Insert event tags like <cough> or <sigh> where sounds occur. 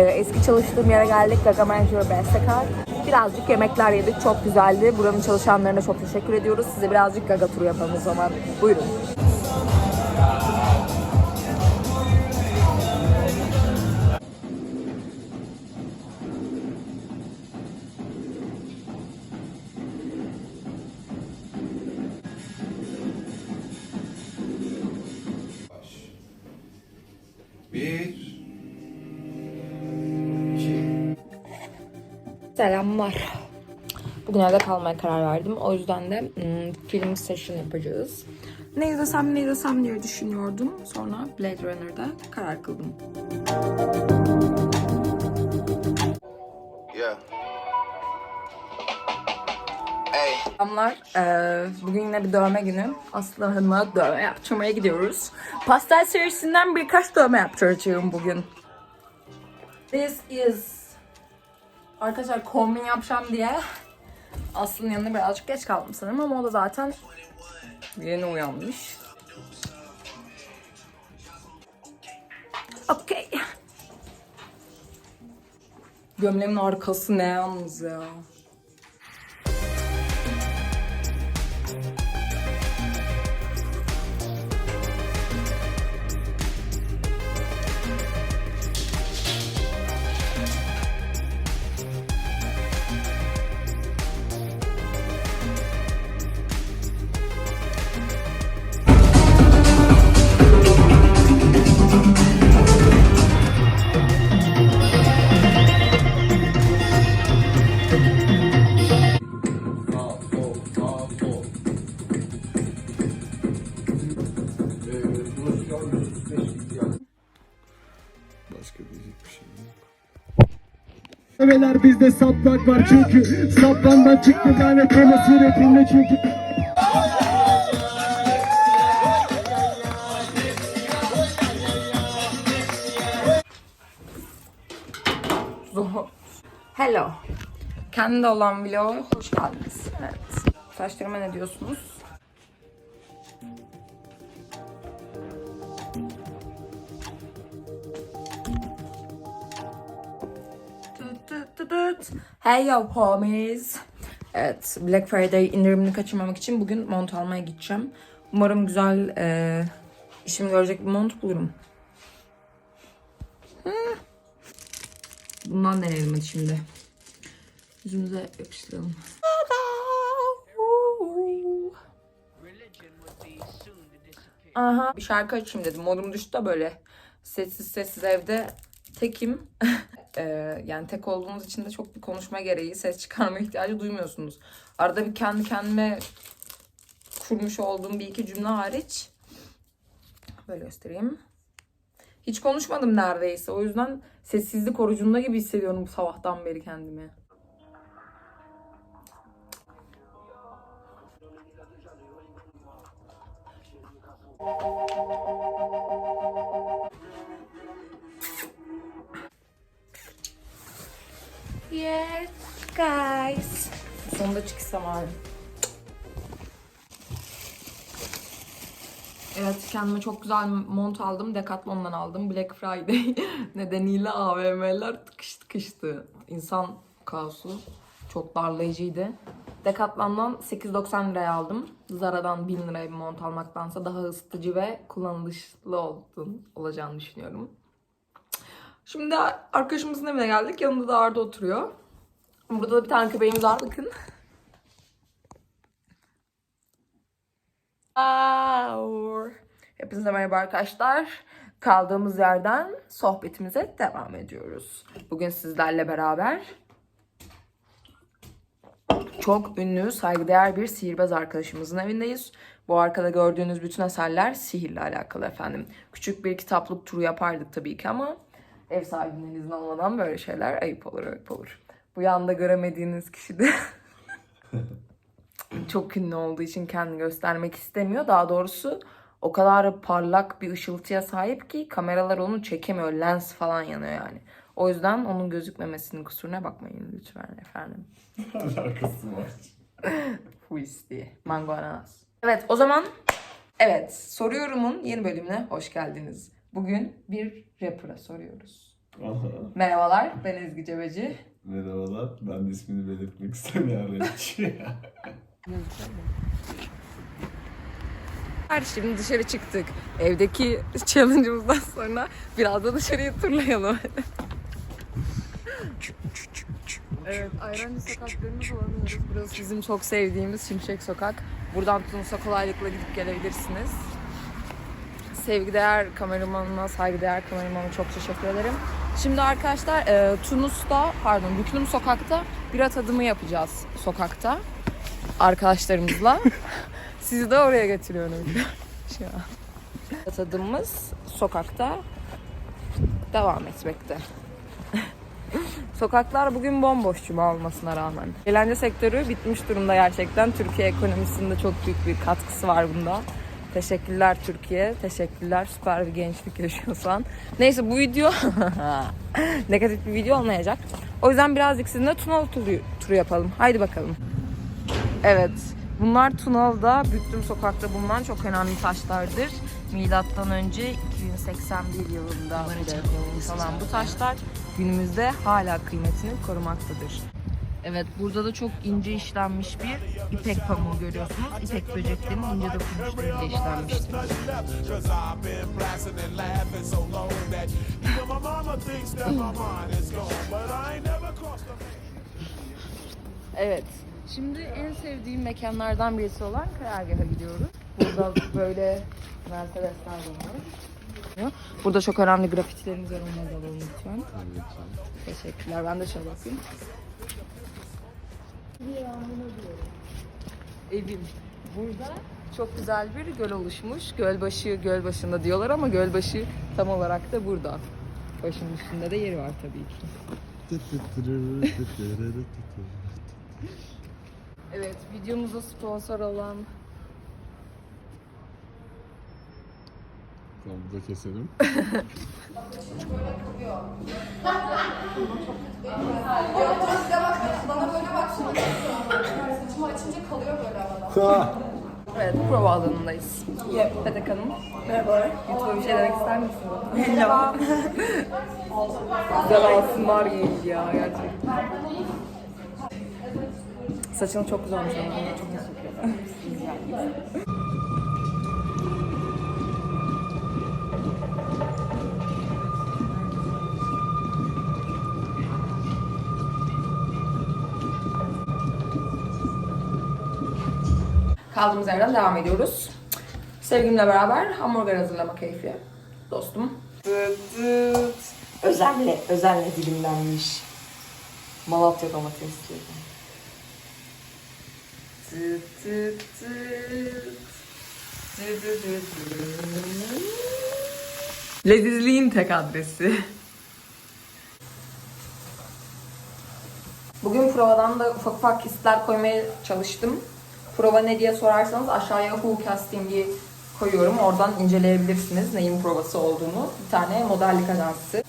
Ee, eski çalıştığım yere geldik. Gaga Manager Bestekar. Birazcık yemekler yedik. Çok güzeldi. Buranın çalışanlarına çok teşekkür ediyoruz. Size birazcık Gaga turu yapalım o zaman. Buyurun. Selamlar. Bugün evde kalmaya karar verdim. O yüzden de hmm, film session yapacağız. Ne izlesem ne izlesem diye düşünüyordum. Sonra Blade Runner'da karar kıldım. yeah. Hey. Selamlar. Ee, bugün yine bir dövme günü. Aslı Hanım'a dövme yaptırmaya gidiyoruz. Pastel serisinden birkaç dövme yaptıracağım bugün. This is... Arkadaşlar kombin yapacağım diye Aslı'nın yanına birazcık geç kaldım sanırım ama o da zaten yeni uyanmış. Okey. Gömleğimin arkası ne yalnız ya. Başka diyecek bir şey yok. Develer bizde saplak var çünkü Saplandan çıktı lanet olası rapinde çünkü. Hello. Kendi olan vloga hoş geldiniz. Evet. Saçlarıma ne diyorsunuz? Tıt. Hey yo homies. Evet, Black Friday indirimini kaçırmamak için bugün mont almaya gideceğim. Umarım güzel e, işimi görecek bir mont bulurum. Bundan deneyelim hadi şimdi. Yüzümüze yapıştıralım. Aha. Bir şarkı açayım dedim. Modum düştü de böyle sessiz sessiz evde tekim. <laughs> Ee, yani tek olduğunuz için de çok bir konuşma gereği ses çıkarma ihtiyacı duymuyorsunuz. Arada bir kendi kendime kurmuş olduğum bir iki cümle hariç böyle göstereyim. Hiç konuşmadım neredeyse. O yüzden sessizlik orucunda gibi hissediyorum bu sabahtan beri kendimi. Yes guys. Sonunda çıksam abi. Evet kendime çok güzel mont aldım. Decathlon'dan aldım. Black Friday <laughs> nedeniyle AVM'ler tıkış tıkıştı. İnsan kaosu çok darlayıcıydı. Decathlon'dan 8.90 liraya aldım. Zara'dan 1000 liraya bir mont almaktansa daha ısıtıcı ve kullanışlı oldun, olacağını düşünüyorum. Şimdi arkadaşımızın evine geldik. Yanında da Arda oturuyor. Burada da bir tane köpeğimiz var bakın. Hepinize merhaba arkadaşlar. Kaldığımız yerden sohbetimize devam ediyoruz. Bugün sizlerle beraber çok ünlü, saygıdeğer bir sihirbaz arkadaşımızın evindeyiz. Bu arkada gördüğünüz bütün eserler sihirle alakalı efendim. Küçük bir kitaplık turu yapardık tabii ki ama ev sahibinden izin almadan böyle şeyler ayıp olur, ayıp olur. Bu yanda göremediğiniz kişi de <laughs> çok ünlü olduğu için kendini göstermek istemiyor. Daha doğrusu o kadar parlak bir ışıltıya sahip ki kameralar onu çekemiyor. Lens falan yanıyor yani. O yüzden onun gözükmemesinin kusuruna bakmayın lütfen efendim. Alakası var. <laughs> Fuisti. Mango ananas. Evet o zaman evet soruyorumun yeni bölümüne hoş geldiniz. Bugün bir rapper'a soruyoruz. Aha. Merhabalar, ben Ezgi Cebeci. Merhabalar. Ben de ismini belirtmek istemeyen <laughs> rapçi. Şimdi dışarı çıktık. Evdeki challenge'ımızdan sonra biraz da dışarıyı turlayalım. evet, Ayrancı sokaklarını dolanıyoruz. Burası bizim çok sevdiğimiz Şimşek Sokak. Buradan Tunus'a kolaylıkla gidip gelebilirsiniz. Sevgideğer kameramanıma, saygıdeğer kameramanıma çok teşekkür ederim. Şimdi arkadaşlar e, Tunus'ta, pardon Büklüm Sokak'ta bira tadımı yapacağız sokakta arkadaşlarımızla. <laughs> Sizi de oraya getiriyorum. <laughs> Şu an. Tadımımız sokakta devam etmekte. <laughs> Sokaklar bugün bomboş cuma olmasına rağmen. Eğlence sektörü bitmiş durumda gerçekten. Türkiye ekonomisinde çok büyük bir katkısı var bunda. Teşekkürler Türkiye. Teşekkürler süper bir gençlik yaşıyorsan. Neyse bu video <laughs> <laughs> negatif bir video olmayacak. O yüzden birazcık sizinle Tunalı turu, turu yapalım. Haydi bakalım. Evet. Bunlar Tunalı'da Büklüm Sokak'ta bulunan çok önemli taşlardır. Milattan önce 2081 yılında olan bu taşlar günümüzde hala kıymetini korumaktadır. Evet burada da çok ince işlenmiş bir ipek pamuğu görüyorsunuz. İpek böceklerinin ince dokunuşlarıyla işlenmiştir. Evet. Şimdi en sevdiğim mekanlardan birisi olan karargaha gidiyoruz. Burada böyle Mercedesler bulunuyor. Burada çok önemli grafitilerimiz var. Onları da alalım lütfen. Teşekkürler. Ben de şöyle bakayım. Evim. Burada çok güzel bir göl oluşmuş. Gölbaşı göl başında diyorlar ama gölbaşı tam olarak da burada. Başının üstünde de yeri var tabii ki. <laughs> Evet, videomuza sponsor olan Tamam burada keselim. <laughs> <laughs> Evet, prova alanındayız. Petek Hanım. Merhaba. YouTube'a bir şey demek ister misiniz? Merhaba. <laughs> güzel alsınlar giyince ya gerçekten. Saçın çok güzel olmuş ama çok teşekkür ederim. Kaldığımız yerden devam ediyoruz. Sevgimle beraber hamburger hazırlama keyfi. Dostum. Özenle, özenle dilimlenmiş. Malatya domatesli. Tıt. Lezizliğin tek adresi. Bugün provadan da ufak ufak hisler koymaya çalıştım. Prova ne diye sorarsanız aşağıya Who Casting'i koyuyorum. Oradan inceleyebilirsiniz neyin provası olduğunu. Bir tane modellik ajansı.